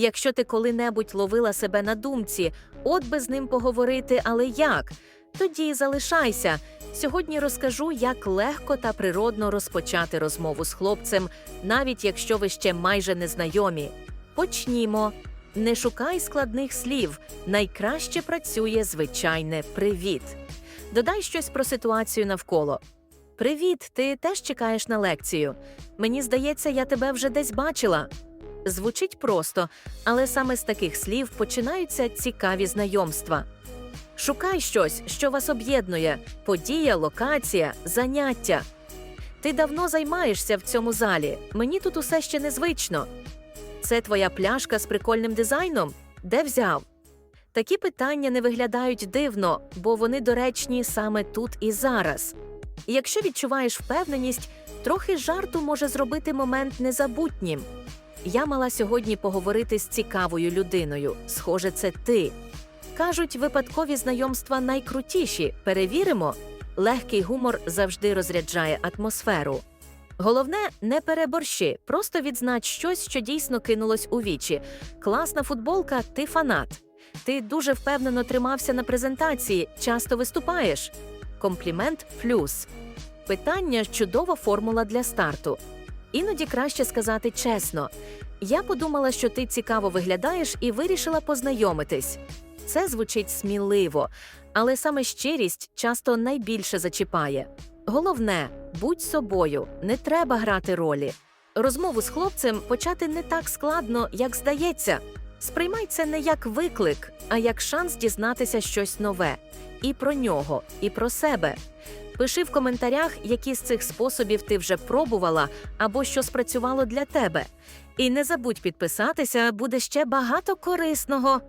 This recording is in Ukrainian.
Якщо ти коли-небудь ловила себе на думці, от би з ним поговорити, але як? Тоді залишайся. Сьогодні розкажу, як легко та природно розпочати розмову з хлопцем, навіть якщо ви ще майже не знайомі. Почнімо. Не шукай складних слів. Найкраще працює звичайне привіт. Додай щось про ситуацію навколо. Привіт, ти теж чекаєш на лекцію. Мені здається, я тебе вже десь бачила. Звучить просто, але саме з таких слів починаються цікаві знайомства. Шукай щось, що вас об'єднує: подія, локація, заняття. Ти давно займаєшся в цьому залі. Мені тут усе ще незвично. Це твоя пляшка з прикольним дизайном? Де взяв? Такі питання не виглядають дивно, бо вони доречні саме тут і зараз. Якщо відчуваєш впевненість, трохи жарту може зробити момент незабутнім. Я мала сьогодні поговорити з цікавою людиною. Схоже, це ти. Кажуть, випадкові знайомства найкрутіші. Перевіримо. Легкий гумор завжди розряджає атмосферу. Головне, не переборщи, просто відзнач щось, що дійсно кинулось у вічі. Класна футболка, ти фанат. Ти дуже впевнено тримався на презентації, часто виступаєш. Комплімент плюс. Питання чудова формула для старту. Іноді краще сказати чесно. Я подумала, що ти цікаво виглядаєш і вирішила познайомитись. Це звучить сміливо, але саме щирість часто найбільше зачіпає. Головне, будь собою, не треба грати ролі. Розмову з хлопцем почати не так складно, як здається. Сприймай це не як виклик, а як шанс дізнатися щось нове і про нього, і про себе. Пиши в коментарях, які з цих способів ти вже пробувала або що спрацювало для тебе. І не забудь підписатися, буде ще багато корисного.